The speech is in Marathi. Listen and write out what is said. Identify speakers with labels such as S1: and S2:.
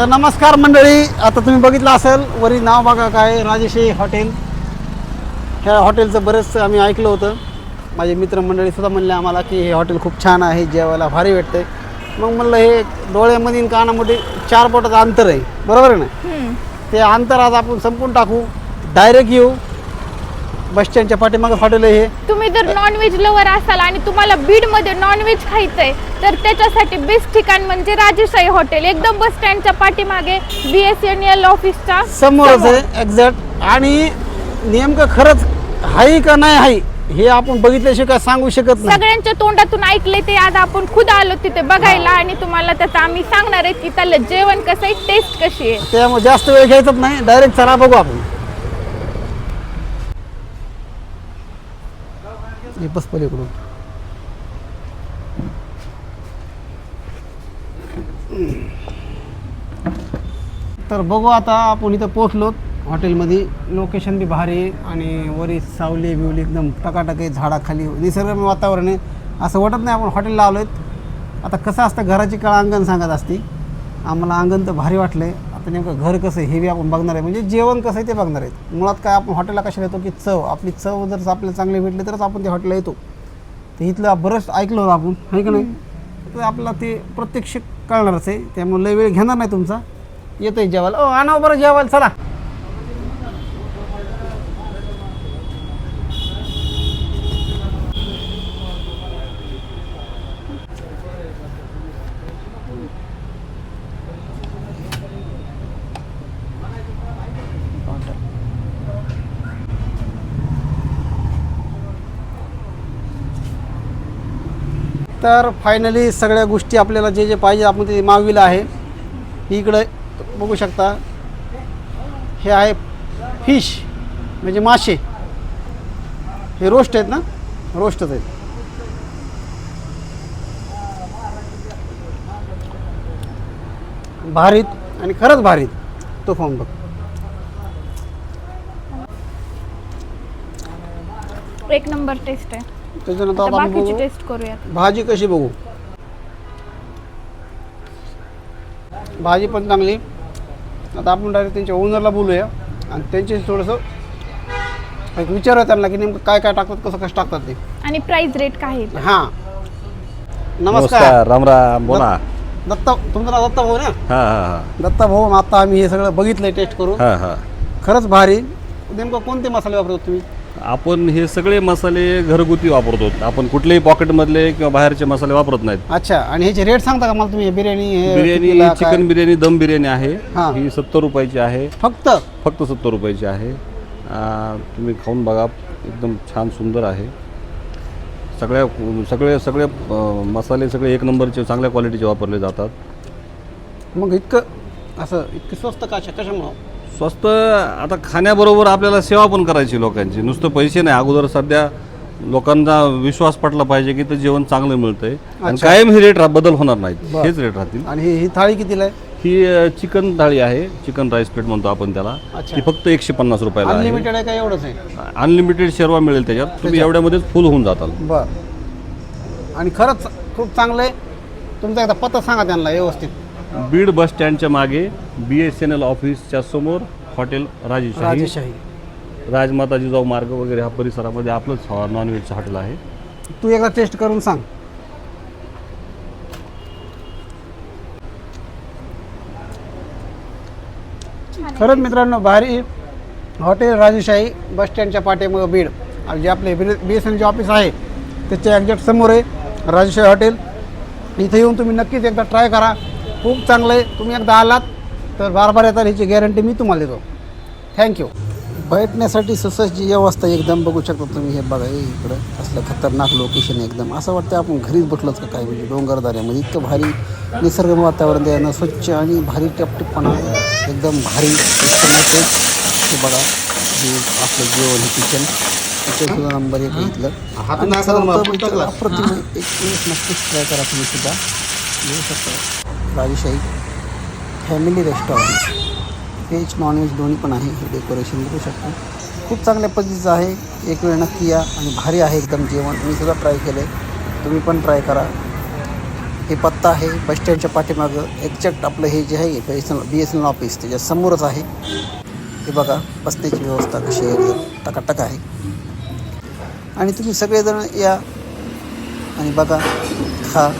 S1: तर नमस्कार मंडळी आता तुम्ही बघितलं असेल वरी नाव बघा काय राजेशाही हॉटेल. ह्या हॉटेलचं बरेच आम्ही ऐकलं होतं. माझे मित्रमंडळी सुद्धा म्हणले आम्हाला की हे हॉटेल खूप छान आहे जेवायला भारी भेटते मग म्हणलं हे डोळ्यामध्ये आणि कानामध्ये चार बोटाचं अंतर आहे बरोबर आहे ना. ते अंतर आज आपण संपून टाकू डायरेक्ट येऊ. बस स्टँडच्या पाठीमागं हॉटेल आहे हे.
S2: तुम्ही जर नॉनव्हेज लवर असाल आणि तुम्हाला बीडमध्ये नॉनव्हेज खायचंय तर त्याच्यासाठी बेस्ट ठिकाण म्हणजे राजेशाही हॉटेल एकदम बस स्टँडच्या पाठीमागे बी एस एन एल ऑफिसच्या
S1: समोरच आहे एक्झॅक्ट आणि नेमकं खरंच आहे का नाही आहे हे आपण बघितल्याशिवाय काय सांगू शकत नाही.
S2: सगळ्यांच्या तोंडातून ऐकले ते. आज आपण खुद आलो तिथे बघायला आणि तुम्हाला त्याचं आम्ही सांगणार आहे की त्याला जेवण कसं आहे टेस्ट कशी आहे.
S1: त्यामुळे जास्त वेळ घ्यायचाच नाही. डायरेक्ट चला बघू आपण. हे बस पलीकडून तर बघू आता आपण इथं पोचलो हॉटेलमध्ये लोकेशन बी भारी आणि वरी सावली बिवली एकदम टकाटक आहे झाडाखाली निसर्गरम्य वातावरण आहे. असं वाटत नाही आपण हॉटेलला आलो आहेत आता कसं असतं घराची काळ अंगण सांगत असते. आम्हाला अंगण तर भारी वाटलं आहे आता नेमकं घर कसं आहे हे बी आपण बघणार आहे. म्हणजे जेवण कसं आहे ते बघणार आहेत. मुळात काय आपण हॉटेलला कशाला येतो की चव? आपली चव जर आपल्याला चांगली भेटली तरच आपण त्या हॉटेलला येतो. तर इथलं बरंच ऐकलं होतं आपण आहे का नाही? तर आपल्याला ते प्रत्यक्ष कळणारच आहे. त्यामुळे लय वेळ घेणार नाही तुमचा. येतोय जेवायला. ओ आणा बरं जेवायला चला. तर फायनली सगळ्या गोष्टी आपल्याला जे जे पाहिजे आपण ते मागविलं आहे. इकडं बघू शकता. हे आहे फिश म्हणजे मासे. हे रोस्ट आहेत ना? रोस्टच आहेत. भारीत आणि खरंच भारीत. तो फोन बघ.
S2: एक नंबर टेस्ट आहे.
S1: त्याच्यानंतर
S2: आता
S1: आपण
S2: बाकीची
S1: बघू.
S2: टेस्ट करूयात.
S1: भाजी कशी बघू? भाजी पण चांगली. आता आपण डायरेक्ट त्यांच्या ओनरला बोलूया. आणि त्यांच्याशी थोडंसं एक विचारूया त्यांना की नेमकं काय काय टाकतात कसं कसं टाकतात ते.
S2: आणि प्राइस रेट काय आहे?
S1: हां. नमस्कार.
S3: नमस्कार राम राम बोला.
S1: दत्ता तुमचं नाव दत्ता भाऊ ना?
S3: हा हा
S1: दत्ता भाऊ आता आम्ही हे सगळं बघितलंय टेस्ट करून.
S3: हा हा.
S1: खरंच भारी. नेमकं कोणते मसाले वापरतात तुम्ही?
S3: आपण हे सगळे मसाले घरगुती वापरतो. आपण कुठलेही पॉकेटमधले किंवा बाहेरचे मसाले वापरत नाहीत.
S1: अच्छा आणि ह्याचे रेट सांगता का मला तुम्ही? हे बिर्याणी हे
S3: बिर्याणी
S1: कितीला, काय?
S3: चिकन बिर्याणी दम बिर्याणी आहे.
S1: हा.
S3: ही सत्तर रुपयाची आहे.
S1: फक्त?
S3: फक्त सत्तर रुपयाची आहे. आ, तुम्ही खाऊन बघा. एकदम छान सुंदर आहे. सगळ्या सगळे सगळे अ, मसाले सगळे एक नंबरचे चांगल्या क्वालिटीचे वापरले जातात.
S1: मग इतकं असं इतकं स्वस्त कशा कशामुळं?
S3: स्वस्त आता खाण्याबरोबर आपल्याला सेवा पण करायची लोकांची. नुसतं पैसे नाही. अगोदर सध्या लोकांचा विश्वास पटला पाहिजे की ते जेवण चांगलं मिळतंय. आणि
S1: अच्छा.
S3: कायम हे रेट रा- बदल होणार नाहीत.
S1: बरं.
S3: हेच रेट राहतील.
S1: आणि ही ही थाळी कितीला आहे?
S3: ही अ, चिकन थाळी आहे. चिकन राईस प्लेट म्हणतो आपण त्याला.
S1: अच्छा.
S3: ती फक्त एकशे पन्नास रुपयाला आहे.
S1: अनलिमिटेड आहे का एवढंच आहे?
S3: अनलिमिटेड शेरवा मिळेल त्याच्यात. तुम्ही एवढ्यामध्येच फुल होऊन जाताल.
S1: बर. आणि खरंच खूप चांगलं आहे. तुमचा एकदा पत्ता सांगा त्यांना व्यवस्थित.
S3: बीड बस स्टँडच्या मागे बी एस एन एल ऑफिसच्या समोर हॉटेल राजेशाही.
S1: राजेशाही.
S3: राजमाता जिजाऊ मार्ग वगैरे हा परिसरामध्ये आपलंच नॉनव्हेजचं हॉटेल आहे.
S1: तू एकदा टेस्ट करून सांग. खरंच मित्रांनो भारी हॉटेल राजेशाही बस स्टँडच्या पाठीमागं बीड. आणि जे आपले बी एस एनचे ऑफिस आहे त्याच्या एक्झॅक्ट समोर आहे राजेशाही हॉटेल. इथे येऊन तुम्ही नक्कीच एकदा ट्राय करा. खूप चांगलं आहे. तुम्ही एकदा आलात तर बार बार येतात ह्याची गॅरंटी मी तुम्हाला देतो. थँक्यू बैठण्यासाठी सुसज्ज व्यवस्था एकदम बघू शकता तुम्ही. हे बघा इकडं असलं खतरनाक लोकेशन आहे एकदम. असं वाटतं आपण घरीच बसलोच का काय म्हणजे डोंगरदऱ्यामध्ये? इतकं भारी निसर्ग वातावरण द्यायला स्वच्छ आणि भारी टपटिपणा एकदम भारी. हे बघा हे आपलं जेवण हे किचन. सुद्धा नंबर एक इथं अप्रतिम. एक नक्कीच ट्राय करा तुम्ही सुद्धा. येऊ शकता. राजेशाही फॅमिली रेस्टॉरंट व्हेज नॉनव्हेज दोन्ही पण आहे. हे डेकोरेशन बघू शकता. खूप चांगल्या पद्धतीचं आहे. एक वेळ नक्की या आणि भारी आहे एकदम जेवण. मी सुद्धा ट्राय केलं आहे तुम्ही पण ट्राय करा. हे पत्ता आहे बस स्टँडच्या पाठीमागं. एक्झॅक्ट आपलं हे जे आहे B S N B S N L office त्याच्यासमोरच आहे. हे बघा बसण्याची व्यवस्था कशी आहे. टकाटक आहे. आणि तुम्ही सगळेजण या. आणि बघा खा.